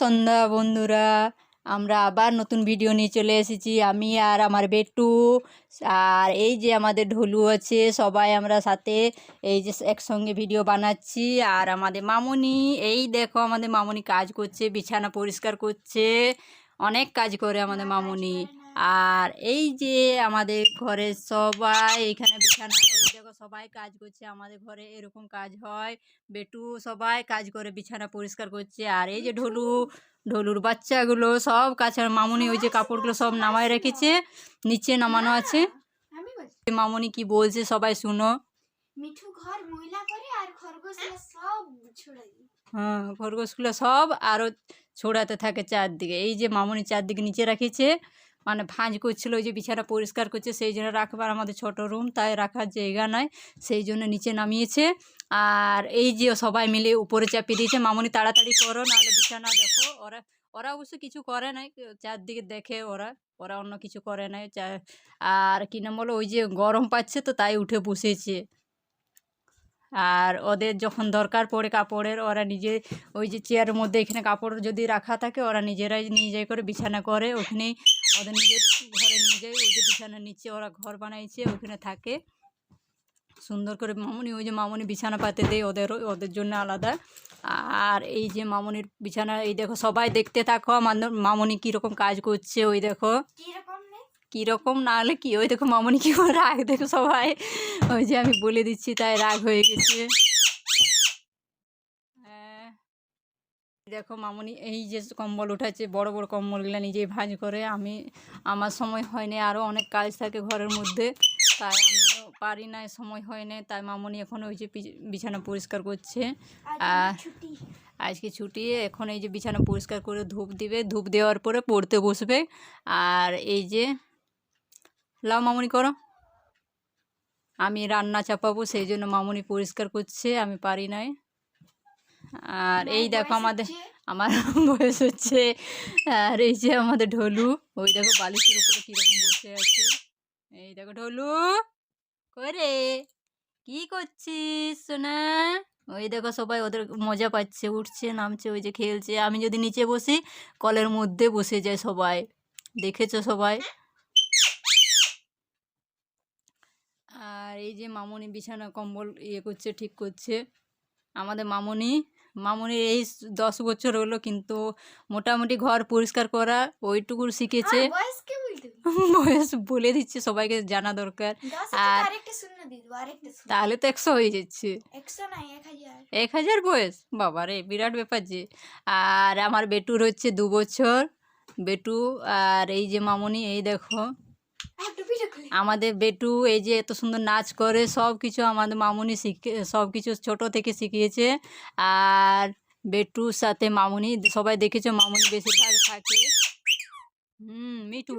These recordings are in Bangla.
সন্ধ্যা, বন্ধুরা। আমরা আবার নতুন ভিডিও নিয়ে চলে এসেছি। আমি আর আমার বেটু আর এই যে আমাদের ঢোলু আছে, সবাই আমরা সাথে এই যে একসঙ্গে ভিডিও বানাচ্ছি। আর আমাদের মামনি, এই দেখো আমাদের মামনি কাজ করছে, বিছানা পরিষ্কার করছে। অনেক কাজ করে আমাদের মামনি। আর এই যে আমাদের ঘরের সবাই এখানে বিছানা দেখো সবাই কাজ করছে আমাদের ঘরে এরকম কাজ হয়। বেটু সবাই কাজ করে বিছানা পরিষ্কার করছে। আর এই যে ঢোলু ঢোলুর বাচ্চাগুলো সব কাছে আর মামুনি ওই যে কাপড়গুলো সব নামায় রেখেছে নিচে নামানো আছে। মামুনি কি বলছে সবাই শুনো। মিঠু ঘর ময়লা করে আর খরগোশগুলো সব ছড়াই হ্যাঁ খরগোশগুলো সব আরও ছড়াতে থাকে চারদিকে। এই যে মামুনি চারদিকে নিচে রাখেছে মানে ভাঁজ করছিল, ওই যে বিছানা পরিষ্কার করছে, সেই জন্য রাখবার আমাদের ছোট রুম, তাই রাখার জায়গা নাই সেই জন্য নিচে নামিয়েছে। আর এই যে সবাই মিলে উপরে চাপিয়ে দিয়েছে, মামুনি তাড়াতাড়ি করো, নাহলে বিছানা দেখো, ওরা ওরা অবশ্য কিছু করে নাই, চারদিকে দেখে ওরা ওরা অন্য কিছু করে নাই আর কি নাম বলো, ওই যে গরম পাচ্ছে তো তাই উঠে বসেছে। আর ওদের যখন দরকার পড়ে কাপড়ের, ওরা নিজে ওই যে চেয়ারের মধ্যে এখানে কাপড় যদি রাখা থাকে, ওরা নিজেরাই যায় করে বিছানা করে। ওখানেই ওদের নিজের ঘরে যায়, ওই যে বিছানার নিচে ওরা ঘর বানাইছে, ওখানে থাকে। সুন্দর করে মামুনি, ওই যে মামুনি বিছানা পাতে দেয় ওদের ওদের জন্য আলাদা। আর এই যে মামুনির বিছানা, এই দেখো সবাই দেখতে থাকো, আমার মামুনি কীরকম কাজ করছে, ওই দেখো। কীরকম না হলে কী? ওই দেখো মামনি কী রাগ দেখো সবাই। ওই যে আমি বলে দিচ্ছি তাই রাগ হয়ে গেছে। হ্যাঁ। দেখো মামনি এই যে কম্বল উঠাচ্ছে বড় বড় কম্বলগুলো নিজেই ভাঁজ করে। আমি আমার সময় হয়নি আরও অনেক কাজ থাকে ঘরের মধ্যে। তাই আমিও পারি না সময় হয় না তাই মামনি এখন ওই যে বিছানা পরিষ্কার করছে। ছুটি। আজকে ছুটি এখন এই যে বিছানা পরিষ্কার করে ধূপ দিবে। ধূপ দেওয়ার পরে পড়তে বসবে। আর এই যে লাও মামুনি করো। আমি রান্না চাপাবো সেই জন্য মামুনি পরিষ্কার করছে আমি পারি নাই। আর এই দেখো আমাদের আমার বয়স হচ্ছে আর এই যে আমাদের ঢোলু ওই দেখো বালিশের উপরে কীরকম বসে আছে। এই দেখো ঢোলু করে কি করছিস সোনা? ওই দেখো সবাই ওদের মজা পাচ্ছে উঠছে নামছে ওই যে খেলছে। আমি যদি নিচে বসি কলের মধ্যে বসে যায় সবাই। দেখেছ সবাই? আর এই যে মামুনি বিছানা কম্বল ইয়ে করছে ঠিক করছে। আমাদের মামনি মামুনির এই দশ বছর হলো কিন্তু মোটামুটি ঘর পরিষ্কার করা ওইটুকু শিখেছে। বয়স বলে দিচ্ছে সবাইকে জানা দরকার। আর- তাহলে তো একশো হয়ে যাচ্ছে। এক হাজার। বয়স? বাবা রে বিরাট ব্যাপার যে। আর আমার বেটুর হচ্ছে দু বছর। বেটু আর এই যে মামনি এই দেখো। আমাদের বেটু, এই যে এত সুন্দর নাচ করে সব কিছু আমাদের মামুনি শিখে সব কিছু ছোটো থেকে শিখিয়েছে। আর বেটুর সাথে মামুনি, সবাই দেখেছ মামুনি বেশিরভাগ থাকে? হুম মিটু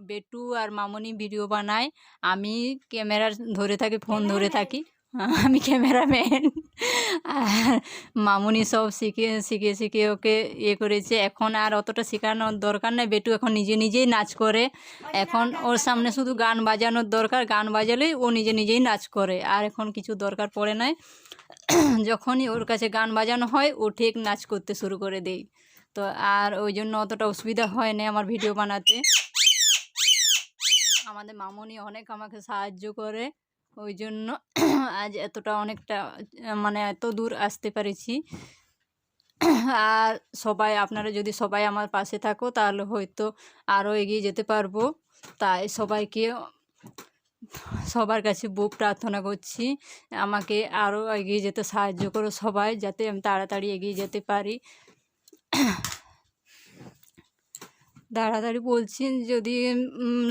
বেটু আর মামুনি ভিডিও বানায়। আমি ক্যামেরা ধরে থাকি, ফোন ধরে থাকি। আমি ক্যামেরাম্যান। আর মামুনি সব শিখে শিখে শিখে ওকে ইয়ে করেছে। এখন আর অতটা শেখানোর দরকার নেই। বেটু এখন নিজে নিজেই নাচ করে। এখন ওর সামনে শুধু গান বাজানোর দরকার। গান বাজালেই ও নিজে নিজেই নাচ করে। আর এখন কিছু দরকার পড়ে নাই। যখনই ওর কাছে গান বাজানো হয় ও ঠিক নাচ করতে শুরু করে দেই তো আর ওই জন্য অতটা অসুবিধা হয় না আমার ভিডিও বানাতে। আমাদের মামনি অনেক আমাকে সাহায্য করে। ওই জন্য আজ এতটা অনেকটা মানে এত দূর আসতে পেরেছি। আর সবাই, আপনারা যদি সবাই আমার পাশে থাকো, তাহলে হয়তো আরও এগিয়ে যেতে পারব। তাই সবাইকে, সবার কাছে বুক প্রার্থনা করছি, আমাকে আরও এগিয়ে যেতে সাহায্য করো সবাই, যাতে আমি তাড়াতাড়ি এগিয়ে যেতে পারি। তাড়াতাড়ি বলছেন যদি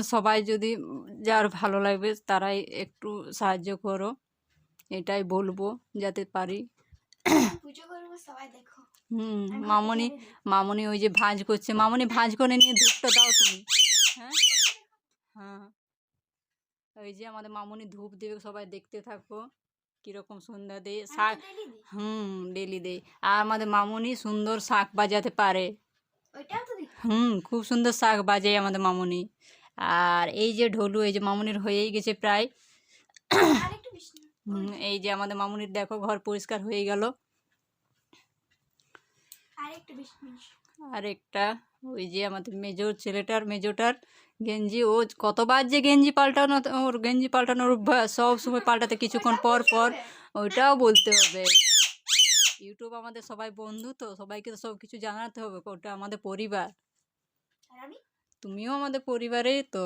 সবাই যদি যার ভালো লাগবে তারাই একটু সাহায্য করো। এটাই বলব যাতে পারি। হুম মামনি। মামনি ওই যে ভাঁজ করছে। মামনি ভাঁজ করে নিয়ে ধূপটা দাও তুমি। হ্যাঁ? হ্যাঁ। ওই যে আমাদের মামনি ধূপ দেবে সবাই দেখতে থাকো। কীরকম সুন্দর দেয় শাক। হুম ডেলি দেয়। আর আমাদের মামনি সুন্দর শাক বাজাতে পারে। ওইটাও তো হুম খুব সুন্দর শাক বাজে আমাদের মামনি। আর এই যে ঢোলু এই যে মামনির হয়েই গেছে প্রায়। এই যে আমাদের মামনির দেখো ঘর পরিষ্কার হয়ে গেল। আর একটা ওই যে আমাদের মেজর ছেলেটার মেজোটার গেঞ্জি। ও কতবার যে গেঞ্জি পাল্টানো ওর গেঞ্জি পাল্টানোর অভ্যাস। সব সময় পাল্টাতে কিছুক্ষণ পর পর ওইটাও বলতে হবে। ইউটিউব আমাদের সবাই বন্ধু তো সবাইকে তো সব কিছু জানাতে হবে ওটা আমাদের পরিবার। তুমিও আমাদের পরিবারেই তো।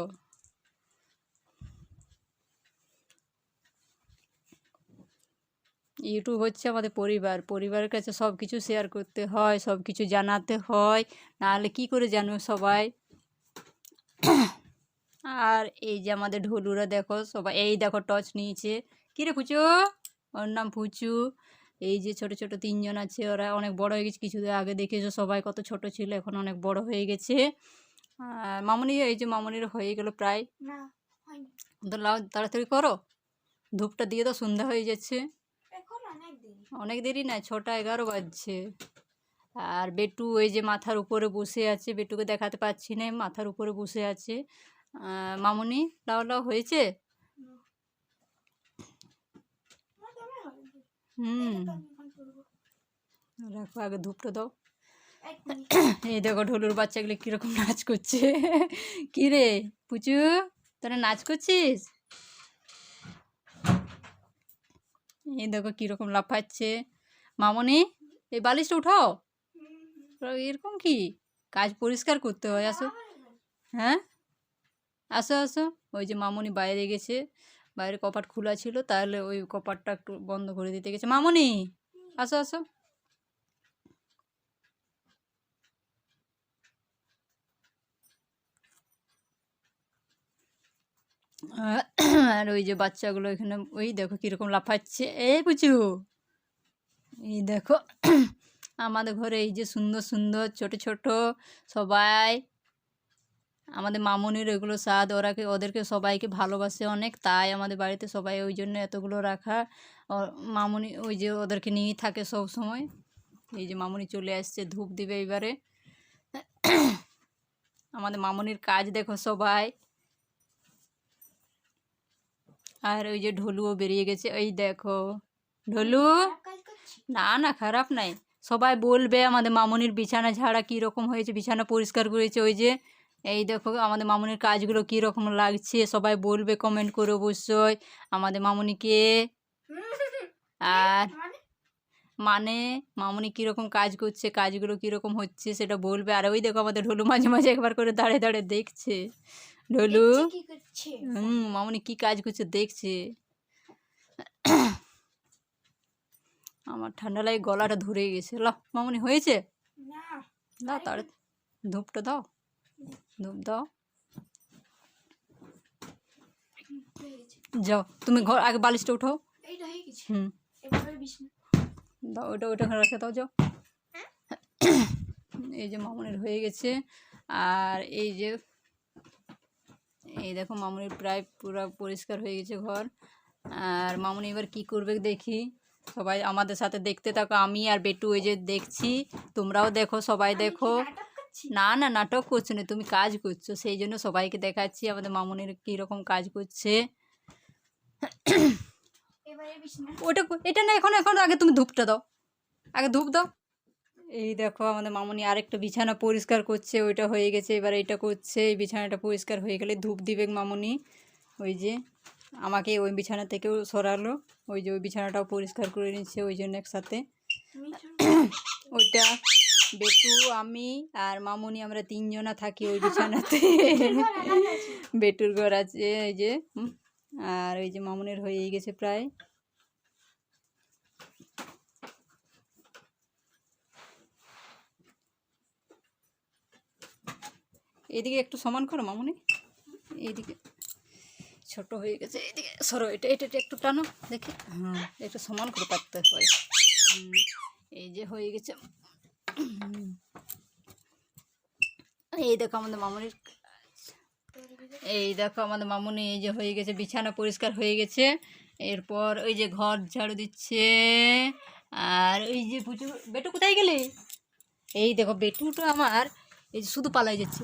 ইউটিউব হচ্ছে আমাদের পরিবার। পরিবারের কাছে সব কিছু শেয়ার করতে হয় সব কিছু জানাতে হয়। নাহলে কি করে জানবে সবাই? আর এই যে আমাদের ঢোলুরা দেখো, সবাই এই দেখো টর্চ নিয়েছে। কী রে পুচু ওর নাম পুচু এই যে ছোট ছোট তিনজন আছে ওরা অনেক বড় হয়ে গেছে। কিছুদিন আগে দেখেছ সবাই কত ছোট ছিল এখন অনেক বড় হয়ে গেছে। মামনি এই যে মামনির হয়ে গেল প্রায়। লাও তাড়াতাড়ি করো। ধূপটা দিয়ে তো সন্ধ্যা হয়ে যাচ্ছে। অনেক দেরি। না ছটা এগারো বাজছে। আর বেটু ওই যে মাথার উপরে বসে আছে বেটুকে দেখাতে পাচ্ছি না মাথার উপরে বসে আছে। মামনি লাও লাও হয়েছে না। না, তবে হয়নি। হুম। রাখো, আগে ধূপটা দাও। এই দেখো ঢোলুর বাচ্চাগুলো কীরকম নাচ করছে। কী রে, পুচু, তোরা নাচ করছিস? এই দেখো কীরকম লাফাচ্ছে। মামনি, এই বালিশটা উঠাও। এরকম কি? কাজ পরিষ্কার করতে হয়, আসো। হ্যাঁ? আসো আসো। ওই যে মামনি বাইরে গেছে। বাইরে কপাট খোলা ছিল, তাহলে ওই কপাটটা একটু বন্ধ করে দিতে গেছে। মামনি, আসো আসো। আর ওই যে বাচ্চাগুলো এখানে, ওই দেখো কীরকম লাফাচ্ছে। এই পুচু, এই দেখো, আমাদের ঘরে এই যে সুন্দর সুন্দর, ছোট ছোট সবাই আমাদের মামনির এগুলো স্বাদ ওরাকে ওদেরকে সবাইকে ভালোবাসে অনেক, তাই আমাদের বাড়িতে সবাই ওই জন্য এতগুলো রাখা। মামনি ওই যে ওদেরকে নিয়েই থাকে সব সময়। এই যে মামনি চলে আসছে ধূপ দিবে এবারে। আমাদের মামনির কাজ দেখো সবাই। আর ওই যে ঢোলুও বেরিয়ে গেছে, এই দেখো। ঢোলু? না না, খারাপ নাই। সবাই বলবে আমাদের মামনির বিছানা ঝাড়া কী রকম হয়েছে, বিছানা পরিষ্কার করেছে, ওই যে এই দেখো আমাদের মামনির কাজগুলো কী রকম লাগছে? সবাই বলবে কমেন্ট করে অবশ্যই। আমাদের মামনিকে আর মানে মানে মামনি কীরকম কাজ করছে কাজগুলো কীরকম হচ্ছে সেটা বলবে। আর ওই দেখো আমাদের ঢোলু মাঝে মাঝে একবার করে দাঁড়িয়ে দাঁড়িয়ে দেখছে। ঢোলু? হুম মামনি কি কাজ করছে দেখছে। আমার ঠান্ডা লাগে গলাটা ধরে গেছে। ল মামনি হয়েছে? না তার ধূপটা দাও। ধূপ দাও। হয়ে যাও তুমি ঘর আগে বালিশটা উঠাও। হুম। দাও ওটা ওটা রেখে দাও যাও। এই যে মামনির হয়ে গেছে। আর এই যে এই দেখো মামনির প্রায় পুরো পরিষ্কার হয়ে গেছে ঘর। আর মামনি এবার কি করবে দেখি। সবাই আমাদের সাথে দেখতে থাকো আমি আর বেটু ওই যে দেখছি। তোমরাও দেখো সবাই দেখো। করছি? না না নাটক করছ না তুমি কাজ করছ। সেই জন্য সবাইকে দেখাচ্ছি আমাদের মামনির কীরকম কাজ করছে। এবারে ওটা এটা না এখন এখন আগে তুমি ধূপটা দাও। আগে ধূপ দাও। এই দেখো আমাদের মামনি আরেকটা বিছানা পরিষ্কার করছে ওইটা হয়ে গেছে এবার এইটা করছে। এই বিছানাটা পরিষ্কার হয়ে গেলে ধূপ দিবে মামনি। ওই যে আমাকে ওই বিছানা থেকেও সরালো। ওই যে ওই বিছানাটাও পরিষ্কার করে নিচ্ছে ওই জন্য একসাথে। ওইটা বেটু আমি আর মামুনি আমরা তিনজনা থাকি ওই বিছানাতে। বেটুর ঘর আছে? এই যে আর ওই যে মামুনের হয়েই গেছে প্রায়। এইদিকে একটু সমান করো মামুনি। এইদিকে ছোট হয়ে গেছে এইদিকে সরো এটা এটা এটা একটু টানো দেখি। হ্যাঁ একটু সমান করে পাততে হয়। এই যে হয়ে গেছে। এই দেখো আমাদের মামুনির এই দেখো আমাদের মামুনি এই যে হয়ে গেছে, বিছানা পরিষ্কার হয়ে গেছে। এরপর ওই যে ঘর ঝাড়ু দিচ্ছে। আর ওই যে পুজো বেটু কোথায় গেলে? এই দেখো বেটুটা আমার, এই যে শুধু পালাই যাচ্ছে।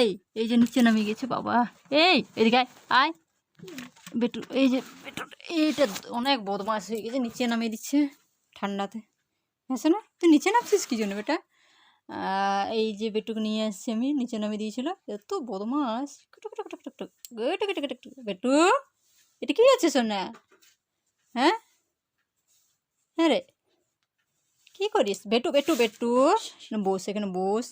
এই এই যে নিচে নামে গেছে বাবা। এই, এদিকে আয় বেটু, এই যে বেটু, এইটা অনেক বদমাস হয়ে গেছে, নিচে নামিয়ে দিচ্ছে ঠান্ডাতে। হ্যাঁ না তুই নিচে নামছিস কি জন্য বেটা? এই যে বেটুক নিয়ে আসছি আমি নিচে নামিয়ে দিয়েছিল। এত বদমাস। বেটু এটা কি আছে সোনা হ্যাঁ? হ্যাঁ রে। কি করিস? বেটু বেটু বেটু। বস এখানে বস।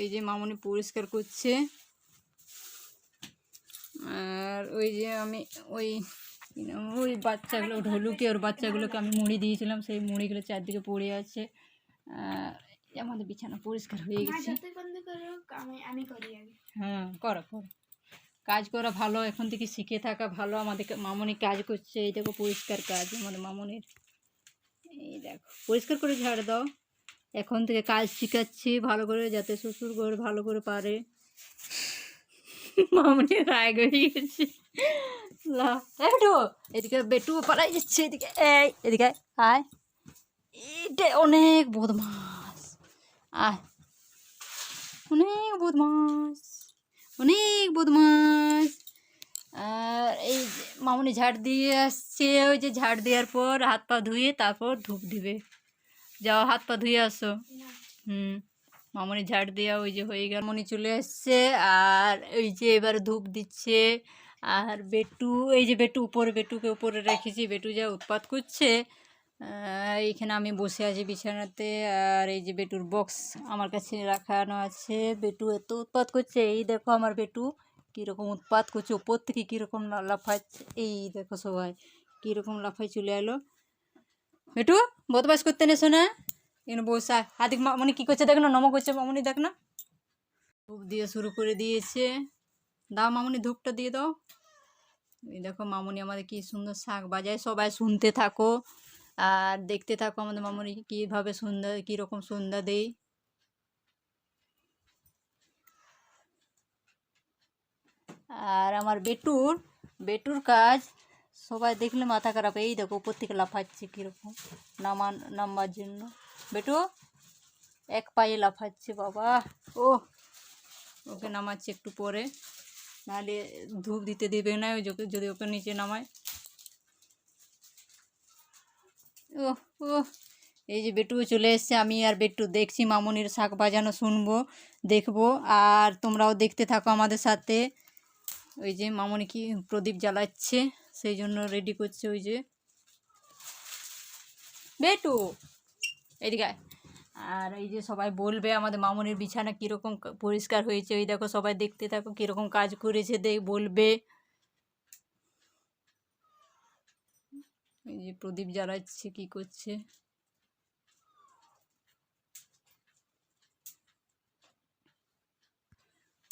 এই যে মামনি পরিষ্কার করছে। আর ওই যে আমি ওই নাম, ওই বাচ্চাগুলো ঢোলুকে ওর বাচ্চাগুলোকে আমি মুড়ি দিয়েছিলাম। সেই মুড়িগুলো চারদিকে পড়ে আছে। আমাদের বিছানা পরিষ্কার হয়ে গেছে। করো করি হ্যাঁ করো করো। কাজ করা ভালো এখন থেকে শিখে থাকা ভালো। আমাদের মামনি কাজ করছে। এই দেখো পরিষ্কার কাজ আমাদের মামনির। এই দেখো পরিষ্কার করে ঝাড় দাও। এখন থেকে কাজ শিখাচ্ছি ভালো করে যাতে শ্বশুর ঘর ভালো করে পারে। মামনি রায় এই বেটু এদিকে বেটু পালাই যাচ্ছে এদিকে এই এদিকে আয় এটা অনেক বদমাস আয় অনেক বদমাস অনেক বদমাস আর এই মামনি ঝাড় দিয়ে আসছে ওই যে ঝাড় দেওয়ার পর হাত পা ধুয়ে তারপর ধূপ দিবে যাও হাত পা ধুয়ে আসো হুম মামনি ঝাড় দেওয়া ওই যে হয়ে গেল মনি চলে আসছে আর ওই যে এবার ধূপ দিচ্ছে আর বেটু, এই যে বেটু উপরে, বেটুকে উপরে রেখেছি, বেটু যা উৎপাত করছে এইখানে আমি বসে আছি বিছানাতে, আর এই যে বেটুর বক্স আমার কাছে রাখানো আছে। বেটু এত উৎপাত করছে, এই দেখো আমার বেটু কীরকম উৎপাত করছে, উপর থেকে কীরকম লাফাচ্ছে, এই দেখো সবাই কীরকম লাফাই চলে এলো। বেটু বদমাস করতে নেছো না? এখানে বসে হাদিক মামনি কী করছে দেখ না নমক করছে মামনি, দেখ না। দিয়ে শুরু করে দিয়েছে। দাও মামুনি ধূপটা দিয়ে দাও। এই দেখো মামুনি আমাদের কি সুন্দর শাক বাজায়, সবাই শুনতে থাকো। আর দেখতে থাকো আমাদের মামুনি কীভাবে সন্ধ্যা কীরকম সন্ধ্যা দেই। আর আমার বেটুর বেটুর কাজ, সবাই দেখলে মাথা খারাপ, এই দেখো উপর থেকে লাফাচ্ছে কীরকম, নামান, নামবার জন্য। বেটু, এক পায়ে লাফাচ্ছে বাবা। ও ওকে নামাচ্ছে একটু পরে। নাহলে ধূপ দিতে দেবে না, ওই যদি ওকে নিচে নামায়। ও ও এই যে বেটু চলে এসছে, আমি আর বেটু দেখছি, মামনির শাক বাজানো শুনব, দেখব, আর তোমরাও দেখতে থাকো আমাদের সাথে। ওই যে মামনি কি প্রদীপ জ্বালাচ্ছে, সেই জন্য রেডি করছে ওই যে। বেটু, এদিকে। আর এই যে সবাই বলবে আমাদের মামনির বিছানা কীরকম পরিষ্কার হয়েছে ওই দেখো সবাই দেখতে থাকো কীরকম কাজ করেছে, দেখ, বলবে। এই যে প্রদীপ জ্বালাচ্ছে, কি করছে?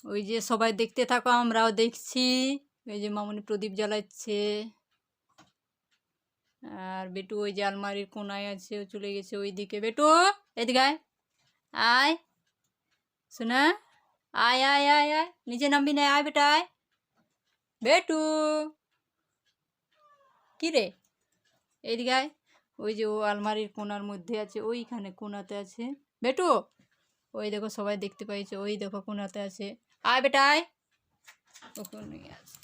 ওই যে সবাই দেখতে থাকো, আমরাও দেখছি। ওই যে মামনি প্রদীপ জ্বালাচ্ছে। আর বেটু ওই যে আলমারির কোনায় আছে চলে গেছে ওই দিকে। বেটু! এদিকে আয়। আয়। শোনা? আয় আয় আয় আয়। নিচে নামবি না, আয় বেটা, আয়। বেটু। কি রে? এদিকে ওই যে ও আলমারির কোনার মধ্যে আছে, ওইখানে কোনাতে আছে। বেটু, ওই দেখো সবাই দেখতে পাইছে, ওই দেখো কোনাতে আছে। আয় বেটা, আয়। ওখানেই আছে।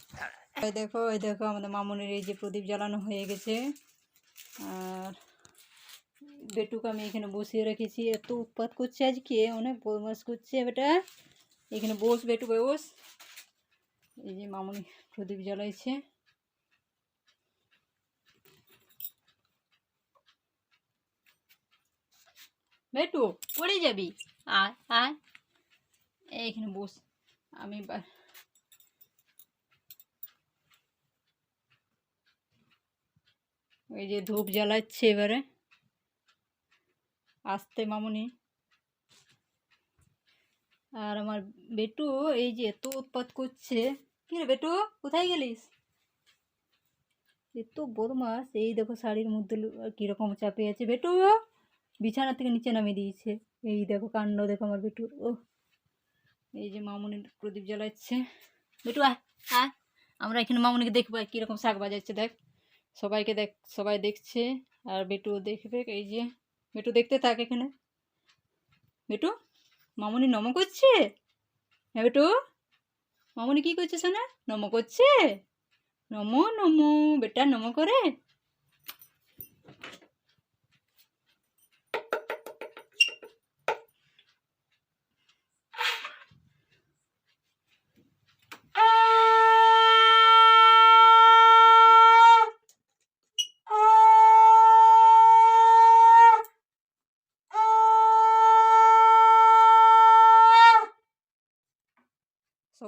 ওই দেখো ওই দেখো আমাদের মামুনের এই যে প্রদীপ জ্বালানো হয়ে গেছে। আর বেটুকে আমি এখানে বসিয়ে রেখেছি। এত উৎপাত করছে আজকে, অনেক বদমাস করছে বেটা। এখানে বস বেটু, বস। এই যে মামুনি প্রদীপ জ্বালাইছে। বেটু, পড়ে যাবি? আয় আয়। এইখানে বস। আমি ওই যে ধূপ জ্বালাচ্ছে এবারে। আসতে মামুনি। আর আমার বেটু এই যে এত উৎপাত করছে। কি রে বেটু, কোথায় গেলিস? এত বদমাস এই দেখো শাড়ির মধ্যে কীরকম চাপে আছে। বেটু, বিছানা থেকে নিচে নামিয়ে দিয়েছে। এই দেখো কাণ্ড, দেখো আমার বেটুর ও এই যে মামুনি প্রদীপ জ্বালাচ্ছে। বেটু, আয় আমরা এখানে মামুনিকে দেখব কীরকম শাক বাজাচ্ছে, দেখ। সবাইকে দেখ, সবাই দেখছে। আর বেটু দেখবে, এই যে বেটু দেখতে থাক এখানে। মিটু মামনি নম করছে? হ্যাঁ বেটু মামনি কি করছে সোনা নম করছে? নমো নমো, বেটা নম করে।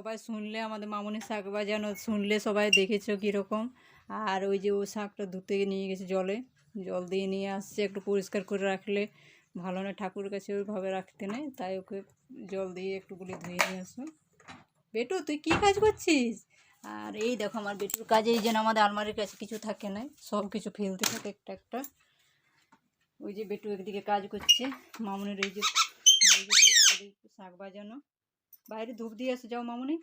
সবাই শুনলে, আমাদের মামনি শাক বাজানো শুনলে সবাই দেখেছ কীরকম। আর ওই যে ও শাকটা ধুতে নিয়ে গেছে জলে। জল দিয়ে নিয়ে আসছে, একটু পরিষ্কার করে রাখলে ভালো না। ঠাকুরের কাছে ওইভাবে রাখতে নেই, তাই ওকে জল দিয়ে একটু গুলি ধুয়ে নিয়ে আসো বেটু, তুই কি কাজ করছিস? আর এই দেখো আমার বেটুর কাজে, এই যেন আমাদের আলমারির কাছে কিছু থাকে না সব কিছু ফেলতে থাকে একটা একটা। ওই যে বেটু একদিকে কাজ করছে, মামুনির এই যে শাক বাজানো। বাইরে ধূপ দিয়ে আসো যাও মামুনি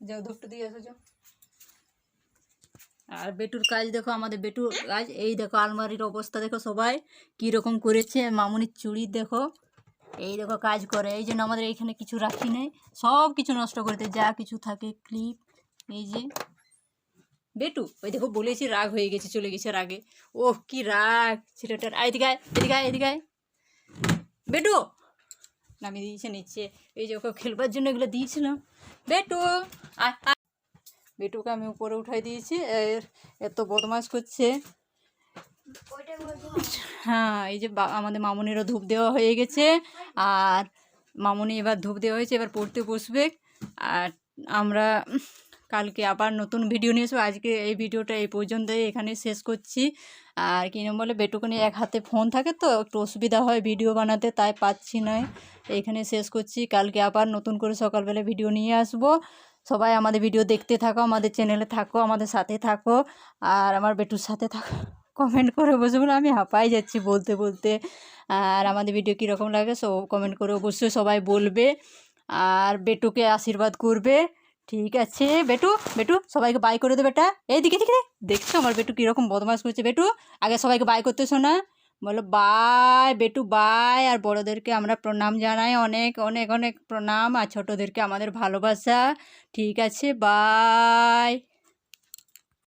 যাও ধূপটা দিয়ে আসো যাও আর বেটুর কাজ দেখো, আমাদের বেটুর কাজ। এই দেখো, আলমারির অবস্থা দেখো সবাই। কী রকম করেছে, মামুনির চুড়ি দেখো। এই দেখো, কাজ করে। এই জন্য আমাদের এইখানে কিছু রাখি নেই। সব কিছু নষ্ট করে দেয় যা কিছু থাকে ক্লিপ এই যে। বেটু, ওই দেখো, বলেছি রাগ হয়ে গেছে, চলে গেছে রাগে। ও কি রাগ, ছেলেটার। এদিকে এদিকে এদিকে বেটু, নামিয়ে দিয়েছে নিচ্ছে এই যে ওকে খেলবার জন্য এগুলো দিয়েছিলাম। বেটু। বেটুকে আমি উপরে উঠাই দিয়েছি। এর এত বদমাস করছে। হ্যাঁ এই যে আমাদের মামুনিরও ধূপ দেওয়া হয়ে গেছে। আর মামুনি এবার ধূপ দেওয়া হয়েছে, এবার পড়তে বসবে। আর আমরা কালকে আবার নতুন ভিডিও নিয়ে এসব। আজকে এই ভিডিওটা এই পর্যন্তই এখানে শেষ করছি। আর কি বলে বেটুকুনি এক হাতে ফোন থাকে তো, একটু অসুবিধা হয় ভিডিও বানাতে, তাই পাচ্ছি নয় এখানে শেষ করছি। কালকে আবার নতুন করে সকালবেলা ভিডিও নিয়ে আসব। সবাই আমাদের ভিডিও দেখতে থাকো, আমাদের চ্যানেলে থাকো, আমাদের সাথে থাকো, আর আমার বেটুর সাথে থাকো। কমেন্ট করে বসে বলে আমি হাঁপাই যাচ্ছি বলতে বলতে। আর আমাদের ভিডিও কীরকম লাগে সব কমেন্ট করে অবশ্যই সবাই বলবে। আর বেটুকে আশীর্বাদ করবে। ঠিক আছে, বেটু বেটু, সবাইকে বাই করে দে বেটা। এই দিকে দেখছ আমার বেটু কীরকম বদমাস করছে বেটু? আগে সবাইকে বাই করতে শোনা। বলো বাই বেটু বাই আর বড়োদেরকে আমরা প্রণাম জানাই। অনেক অনেক অনেক প্রণাম। আর ছোটোদেরকে আমাদের ভালোবাসা। ঠিক আছে বাই